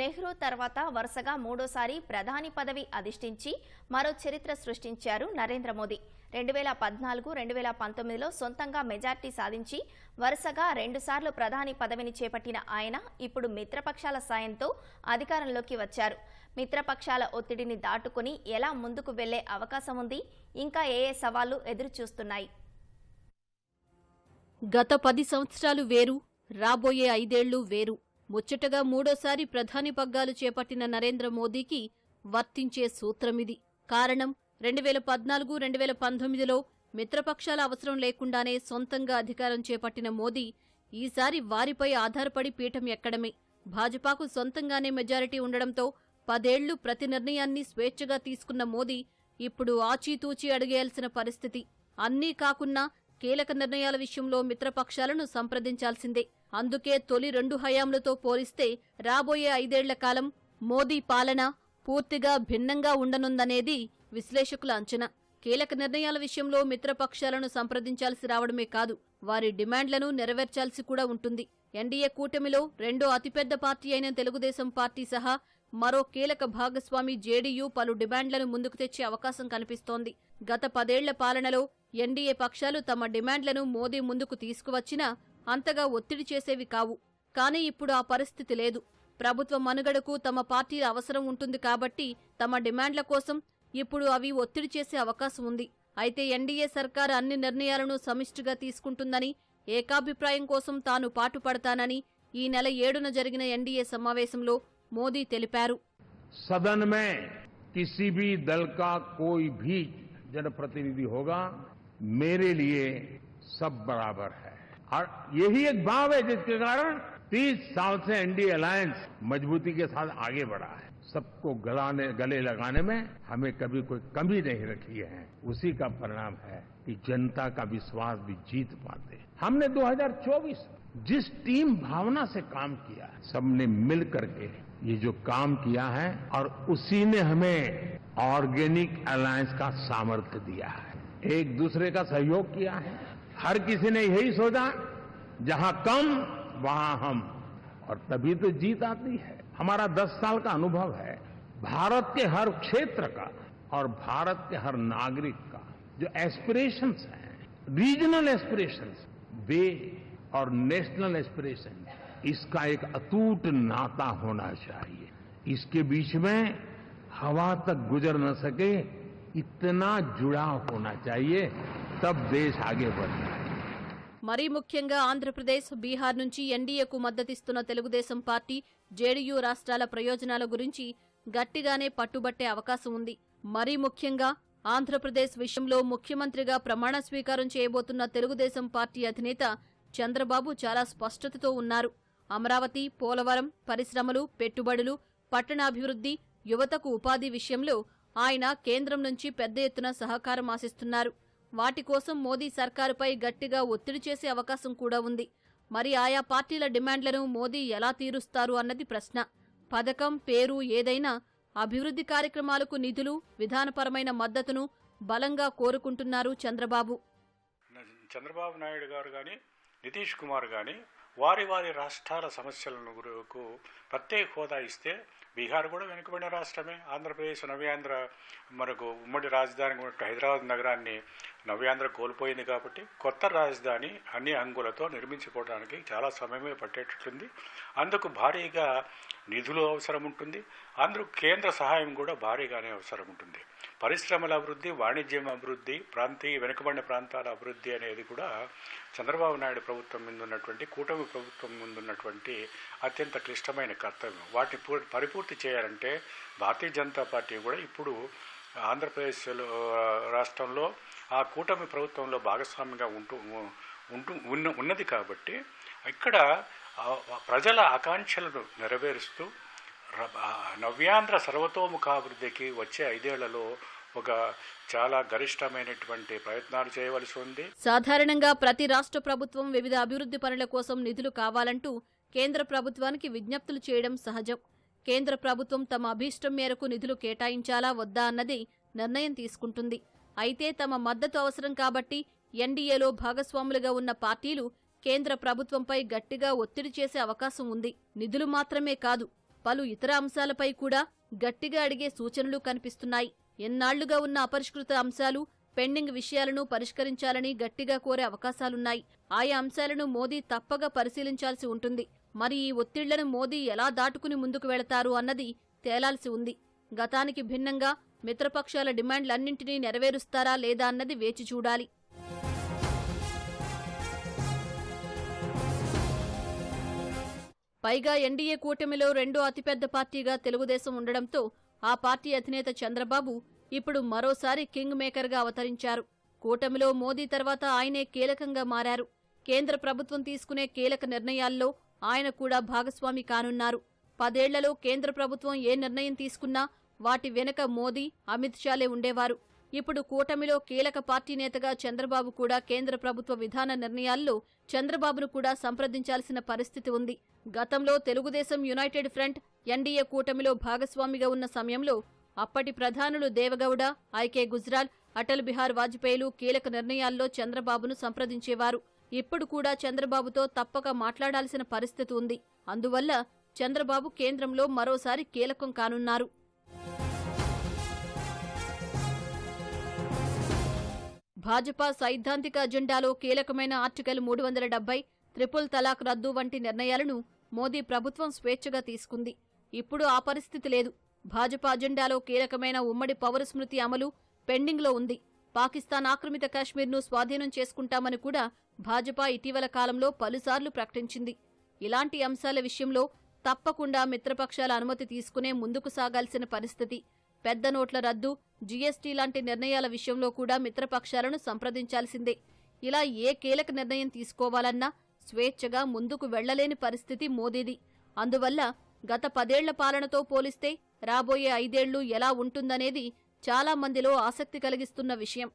నెహ్రూ తర్వాత వరుసగా మూడోసారి ప్రధాని పదవి అధిష్ఠించి మరో చరిత్ర సృష్టించారు నరేంద్ర మోదీ. రెండు వేల పద్నాలుగు రెండు వేల పంతొమ్మిదిలో సొంతంగా మెజార్టీ సాధించి వరుసగా రెండుసార్లు ప్రధాని పదవిని చేపట్టిన ఆయన ఇప్పుడు మిత్రపక్షాల సాయంతో అధికారంలోకి వచ్చారు. మిత్రపక్షాల ఒత్తిడిని దాటుకుని ఎలా ముందుకు వెళ్ళే అవకాశం ఉంది? ఇంకా ఏ ఏ సవాళ్ళు ఎదురుచూస్తున్నాయి? గత పది సంవత్సరాలు వేరు రాబోయే ఐదేళ్ళు వేరు. ముచ్చటగా మూడోసారి ప్రధాని పగ్గాలు చేపట్టిన నరేంద్ర మోదీకి వర్తించే సూత్రమిది. కారణం రెండు వేల పద్నాలుగు రెండు వేల పంతొమ్మిదిలో మిత్రపక్షాల అవసరం లేకుండానే సొంతంగా అధికారం చేపట్టిన మోదీ ఈసారి వారిపై ఆధారపడి పీఠం ఎక్కడమే. భాజపాకు సొంతంగానే మెజారిటీ ఉండడంతో పదేళ్ళు ప్రతి నిర్ణయాన్ని స్వేచ్ఛగా తీసుకున్న మోదీ ఇప్పుడు ఆచితూచి అడిగేయాల్సిన పరిస్థితి. అన్నీ కాకున్నా కీలక నిర్ణయాల విషయంలో మిత్రపక్షాలను సంప్రదించాల్సిందే. అందుకే తొలి రెండు హయాంలతో పోలిస్తే రాబోయే ఐదేళ్ళ కాలం మోదీ పాలన పూర్తిగా భిన్నంగా ఉండనుందనేది విశ్లేషకుల అంచనా. కీలక నిర్ణయాల విషయంలో మిత్రపక్షాలను సంప్రదించాల్సి రావడమే కాదు వారి డిమాండ్లను నెరవేర్చాల్సి కూడా ఉంటుంది. ఎన్డీఏ కూటమిలో రెండో అతిపెద్ద పార్టీ అయిన తెలుగుదేశం పార్టీ సహా మరో కీలక భాగస్వామి జేడీయూ పలు డిమాండ్లను ముందుకు తెచ్చే అవకాశం కనిపిస్తోంది. గత పదేళ్ళ పాలనలో ఎన్డీఏ పక్షాలు తమ డిమాండ్లను మోదీ ముందుకు తీసుకువచ్చినా అంతగా ఒత్తిడి చేసేవి కావు. కానీ ఇప్పుడు ఆ పరిస్థితి లేదు. ప్రభుత్వ మనుగడకు తమ పార్టీల అవసరం ఉంటుంది కాబట్టి తమ డిమాండ్ల కోసం ఇప్పుడు అవి ఒత్తిడి చేసే అవకాశం ఉంది. అయితే ఎన్డీఏ సర్కార్ అన్ని నిర్ణయాలను సమిష్టిగా తీసుకుంటుందని ఏకాభిప్రాయం కోసం తాను పాటుపడతానని ఈ నెల ఏడున జరిగిన ఎన్డీఏ సమావేశంలో మోదీ తెలిపారు. సదన్ మే కిసి భీ కా కోయి భీ జనప్రతినిధి హోగా మేరే లియే సబ్ బరాబర్ హై. और यही एक भाव है जिसके कारण 30 साल से एनडीए अलायंस मजबूती के साथ आगे बढ़ा है। सबको गलाने, गले लगाने में हमें कभी कोई कमी नहीं रखी है। उसी का परिणाम है कि जनता का विश्वास भी जीत पाते। हमने 2024 जिस टीम भावना से काम किया, सबने मिल करके ये जो काम किया है और उसी ने हमें ऑर्गेनिक अलायंस का सामर्थ्य दिया है। एक दूसरे का सहयोग किया है। हर किसी ने यही सोचा, जहाँ कम, वहाँ हम। और तभी तो जीत आती है। हमारा 10 साल का अनुभव है, भारत के हर क्षेत्र का और भारत के हर नागरिक का, जो एस्पिरेशंस हैं रीजनल एस्पिरेशंस वे और नेशनल एस्पिरेशन इसका एक अटूट नाता होना चाहिए। इसके बीच में हवा तक गुजर न सके, इतना जुड़ाव होना चाहिए तब देश आगे बढ़ता है మరీ ముఖ్యంగా ఆంధ్రప్రదేశ్ బీహార్ నుంచి ఎన్డీఏకు మద్దతిస్తున్న తెలుగుదేశం పార్టీ జేడీయూ రాష్ట్రాల ప్రయోజనాల గురించి గట్టిగానే పట్టుబట్టే అవకాశం ఉంది మరీ ముఖ్యంగా ఆంధ్రప్రదేశ్ విషయంలో ముఖ్యమంత్రిగా ప్రమాణ స్వీకారం చేయబోతున్న తెలుగుదేశం పార్టీ అధినేత చంద్రబాబు చాలా స్పష్టతతో ఉన్నారు అమరావతి పోలవరం పరిశ్రమలు పెట్టుబడులు పట్టణాభివృద్ధి యువతకు ఉపాధి విషయంలో ఆయన కేంద్రం నుంచి పెద్ద ఎత్తున సహకారం ఆశిస్తున్నారు వాటి కోసం మోదీ సర్కారుపై గట్టిగా ఒత్తిడి చేసే అవకాశం కూడా ఉంది. మరి ఆయా పార్టీల డిమాండ్లను మోదీ ఎలా తీరుస్తారు అన్నది ప్రశ్న. పథకం పేరు ఏదైనా అభివృద్ధి కార్యక్రమాలకు నిధులు విధానపరమైన మద్దతును బలంగా కోరుకుంటున్నారు చంద్రబాబు. చంద్రబాబు నాయుడు గారు కానీ నితీష్ కుమార్ కానీ వారి వారి రాష్ట్రాల సమస్యలను ప్రత్యేక హోదా ఇస్తే బీహార్ కూడా వెనుకబడిన రాష్ట్రమే. ఆంధ్రప్రదేశ్ నవ్యాంధ్ర మనకు ఉమ్మడి రాజధాని హైదరాబాద్ నగరాన్ని నవ్యాంధ్ర కోల్పోయింది కాబట్టి కొత్త రాజధాని అన్ని అంగులతో నిర్మించుకోవడానికి చాలా సమయమే పట్టేటట్లుంది. అందుకు భారీగా నిధులు అవసరం ఉంటుంది. అందుకు కేంద్ర సహాయం కూడా భారీగానే అవసరం ఉంటుంది. పరిశ్రమల అభివృద్ధి వాణిజ్యం అభివృద్ధి ప్రాంతీయ వెనుకబడిన ప్రాంతాల అభివృద్ధి అనేది కూడా చంద్రబాబు నాయుడు ప్రభుత్వం ముందు ఉన్నటువంటి కూటమి ప్రభుత్వం ముందు ఉన్నటువంటి అత్యంత క్లిష్టమైన కర్తవ్యం. వాటిని పరిపూర్తి చేయాలంటే భారతీయ జనతా పార్టీ కూడా ఇప్పుడు ఆంధ్రప్రదేశ్లో రాష్ట్రంలో ఆ కూటమి ప్రభుత్వంలో భాగస్వామిగా ఉంటూ ఉంటూ ఉన్న ఉన్నది కాబట్టి ఇక్కడ ప్రజల ఆకాంక్షలను నెరవేరుస్తూ నవ్యాంధ్ర సర్వతోముఖాభివృద్ధికి వచ్చే ఐదేళ్ళలో ఒక చాలా గరిష్టమైనటువంటి ప్రయత్నాలు చేయవలసి ఉంది. సాధారణంగా ప్రతి రాష్ట్ర ప్రభుత్వం వివిధ అభివృద్ధి పనుల కోసం నిధులు కావాలంటూ కేంద్ర ప్రభుత్వానికి విజ్ఞప్తులు చేయడం సహజం. కేంద్ర ప్రభుత్వం తమ అభీష్టం మేరకు నిధులు కేటాయించాలా వద్దా అన్నది నిర్ణయం తీసుకుంటుంది. అయితే తమ మద్దతు అవసరం కాబట్టి ఎన్డీఏలో భాగస్వాములుగా ఉన్న పార్టీలు కేంద్ర ప్రభుత్వంపై గట్టిగా ఒత్తిడి చేసే అవకాశం ఉంది. నిధులు మాత్రమే కాదు పలు ఇతర అంశాలపై కూడా గట్టిగా అడిగే సూచనలు కనిపిస్తున్నాయి. ఎన్నాళ్ళుగా ఉన్న అపరిష్కృత అంశాలు పెండింగ్ విషయాలను పరిష్కరించాలని గట్టిగా కోరే అవకాశాలున్నాయి. ఆయా అంశాలను మోదీ తప్పగా పరిశీలించాల్సి ఉంటుంది. మరి ఈ ఒత్తిళ్ళను మోదీ ఎలా దాటుకుని ముందుకు వెళతారు అన్నది తేలాల్సి ఉంది. గతానికి భిన్నంగా మిత్రపక్షాల డిమాండ్లన్నింటినీ నెరవేరుస్తారా లేదా అన్నది వేచి చూడాలి. పైగా ఎన్డీఏ కూటమిలో రెండో అతిపెద్ద పార్టీగా తెలుగుదేశం ఉండడంతో ఆ పార్టీ అధినేత చంద్రబాబు ఇప్పుడు మరోసారి కింగ్ మేకర్గా అవతరించారు. కూటమిలో మోదీ తర్వాత ఆయనే కీలకంగా మారారు. కేంద్ర ప్రభుత్వం తీసుకునే కీలక నిర్ణయాల్లో ఆయన కూడా భాగస్వామి కానున్నారు. పదేళ్ళలో కేంద్ర ప్రభుత్వం ఏ నిర్ణయం తీసుకున్నా వాటి వెనుక మోదీ అమిత్ షాలే ఉండేవారు. ఇప్పుడు కూటమిలో కీలక పార్టీ నేతగా చంద్రబాబు కూడా కేంద్ర ప్రభుత్వ విధాన నిర్ణయాల్లో చంద్రబాబును కూడా సంప్రదించాల్సిన పరిస్థితి ఉంది. గతంలో తెలుగుదేశం యునైటెడ్ ఫ్రంట్ ఎన్డీఏ కూటమిలో భాగస్వామిగా ఉన్న సమయంలో అప్పటి ప్రధానులు దేవగౌడ ఐకే గుజ్రాల్ అటల్ బిహార్ వాజ్పేయిలు కీలక నిర్ణయాల్లో చంద్రబాబును సంప్రదించేవారు. ఇప్పుడు కూడా చంద్రబాబుతో తప్పక మాట్లాడాల్సిన పరిస్థితి ఉంది. అందువల్ల చంద్రబాబు కేంద్రంలో మరోసారి కీలకం కానున్నారు. భాజపా సైద్ధాంతిక అజెండాలో కీలకమైన ఆర్టికల్ మూడు వందల డెబ్బై త్రిపుల్ తలాక్ రద్దు వంటి నిర్ణయాలను మోదీ ప్రభుత్వం స్వేచ్ఛగా తీసుకుంది. ఇప్పుడు ఆ పరిస్థితి లేదు. భాజపా అజెండాలో కీలకమైన ఉమ్మడి పౌర స్మృతి అమలు పెండింగ్లో ఉంది. పాకిస్తాన్ ఆక్రమిత కాశ్మీర్ను స్వాధీనం చేసుకుంటామని కూడా భాజపా ఇటీవల కాలంలో పలుసార్లు ప్రకటించింది. ఇలాంటి అంశాల విషయంలో తప్పకుండా మిత్రపక్షాల అనుమతి తీసుకునే ముందుకు సాగాల్సిన పరిస్థితి. పెద్ద నోట్ల రద్దు జీఎస్టీ లాంటి నిర్ణయాల విషయంలో కూడా మిత్రపక్షాలను సంప్రదించాల్సిందే. ఇలా ఏ కీలక నిర్ణయం తీసుకోవాలన్నా స్వేచ్ఛగా ముందుకు వెళ్ళలేని పరిస్థితి మోదీది. అందువల్ల గత పదేళ్ళ పాలనతో పోలిస్తే రాబోయే ఐదేళ్ళు ఎలా ఉంటుందనేది చాలా మందిలో ఆసక్తి కలిగిస్తున్న విషయం.